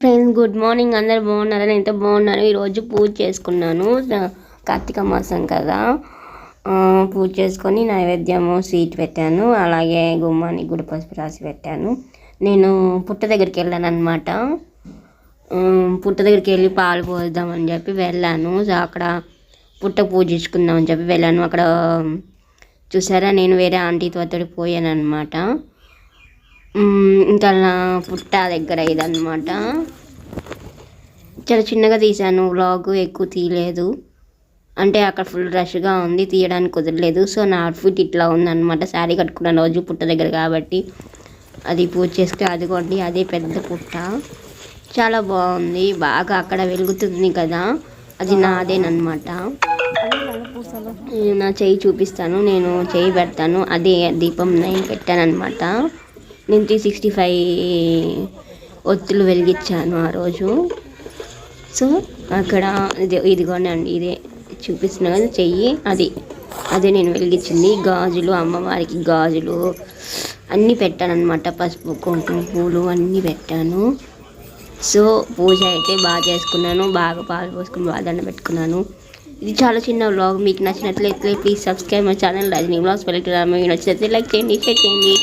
Friends good morning అందరు బాగున్నారా? నేను బాగున్నాను. ఈరోజు పూజ చేసుకున్నాను. కార్తీక మాసం కదా. పూజ చేసుకొని నైవేద్యము స్వీట్ పెట్టాను. అలాగే గుమ్మానికి గుడి పసుపు రాసి పెట్టాను. నేను పుట్ట దగ్గరికి వెళ్ళాను అనమాట పుట్ట దగ్గరికి వెళ్ళి పాలు పోద్దామని చెప్పి వెళ్ళాను. సో అక్కడ పుట్ట పూజించుకుందామని చెప్పి వెళ్ళాను. అక్కడ చూసారా? నేను వేరే ఆంటీతో అతడి పోయాను అనమాట ఇంకా నా పుట్ట దగ్గర ఇదన్నమాట. చాలా చిన్నగా తీశాను వ్లాగ్ ఎక్కువ తీయలేదు. అంటే అక్కడ ఫుల్ రష్గా ఉంది తీయడానికి కుదరలేదు. సో నా అవుట్ఫిట్ ఇట్లా ఉందన్నమాట. శారీ కట్టుకున్న రోజు పుట్ట దగ్గర కాబట్టి అది పూజ చేస్తే అదిగోండి అదే పెద్ద పుట్ట. చాలా బాగుంది. బాగా అక్కడ వెలుగుతుంది కదా. అది నాదేనమాట నా చెయ్యి చూపిస్తాను. నేను చెయ్యి పెడతాను. అదే దీపం నేను పెట్టాను అనమాట నేను త్రీ సిక్స్టీ ఫైవ్ ఒత్తులు వెలిగించాను ఆ రోజు. సో అక్కడ ఇది ఇదిగోనండి ఇదే చూపిస్తున్నా కదా చెయ్యి అది. అదే నేను వెలిగించింది. గాజులు అమ్మవారికి గాజులు అన్నీ పెట్టాను అనమాట పసుపు కుంకుమ పూలు అన్నీ పెట్టాను. సో పూజ అయితే బాగా చేసుకున్నాను. బాగా పాలు పోసుకుని బాగా దండ పెట్టుకున్నాను. ఇది చాలా చిన్న వ్లాగ్ మీకు నచ్చినట్లయితే please subscribe my channel Rajani vlogs వెళ్ళి నచ్చినట్లయితే లైక్ చేయండి షేర్ చేయండి.